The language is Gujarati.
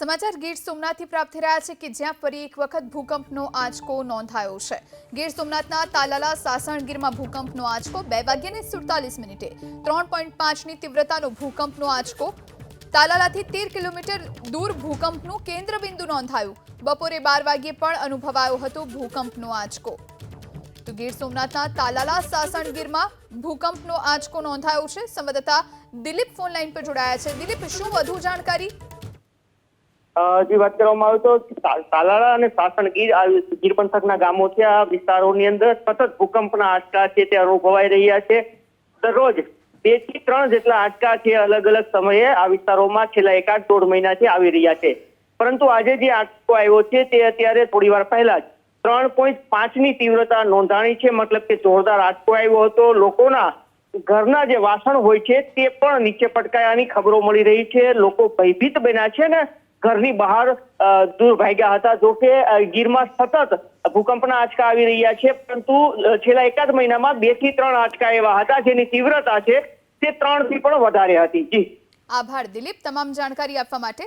સમાચાર ગીર સોમનાથથી પ્રાપ્ત થઈ રહ્યા છે કે જ્યાં ફરી એક વખત ભૂકંપનો આંચકો નોંધાયો છે. ગીર સોમનાથના તાલાલા સાસણગીરમાં ભૂકંપનો આંચકો બે વાગ્યાને સુડતાલીસ મિનિટે. ત્રણ પોઈન્ટ પાંચની તીવ્રતાનો ભૂકંપનો આંચકો. તાલાલાથી તેર કિલોમીટર દૂર ભૂકંપનું કેન્દ્રબિંદુ નોંધાયું. બપોરે બાર વાગ્યે પણ અનુભવાયો હતો ભૂકંપનો આંચકો. તો ગીર સોમનાથના તાલાલા સાસણગીરમાં ભૂકંપનો આંચકો નોંધાયો છે. સંવાદદાતા દિલીપ ફોન લાઈન પર જોડાયા છે. દિલીપ, શું વધુ જાણકારી? જે વાત કરવામાં આવે તો તાલાળા અને સાસણ ગીર ગીર પંથકના ગામો છે. આ વિસ્તારોની અંદર સતત ભૂકંપના આંચકા છે, તે અનુભવાઈ રહ્યા છે. દરરોજ બેથી ત્રણ જેટલા આંચકા છે અલગ અલગ સમયે આ વિસ્તારોમાં છેલ્લા એકાદ દોઢ મહિનાથી આવી રહ્યા છે. પરંતુ આજે જે આંચકો આવ્યો છે, તે અત્યારે થોડી વાર પહેલા જ ત્રણ પોઈન્ટ પાંચની તીવ્રતા નોંધાણી છે. મતલબ કે જોરદાર આંચકો આવ્યો હતો. લોકોના ઘરના જે વાસણ હોય છે, તે પણ નીચે પટકાયાની ખબરો મળી રહી છે. લોકો ભયભીત બન્યા છે ને ઘરની બહાર દૂર ભાગ્યા હતા. જો કે ગીરમાં સતત ભૂકંપના આંચકા આવી રહ્યા છે. પરંતુ છેલ્લા એકાદ મહિનામાં બેથી ત્રણ આંચકા એવા હતા જેની તીવ્રતા છે તે ત્રણથી પણ વધારે હતી. જી. આભાર, દિલીપ. તમામ જાણકારી આપવા માટે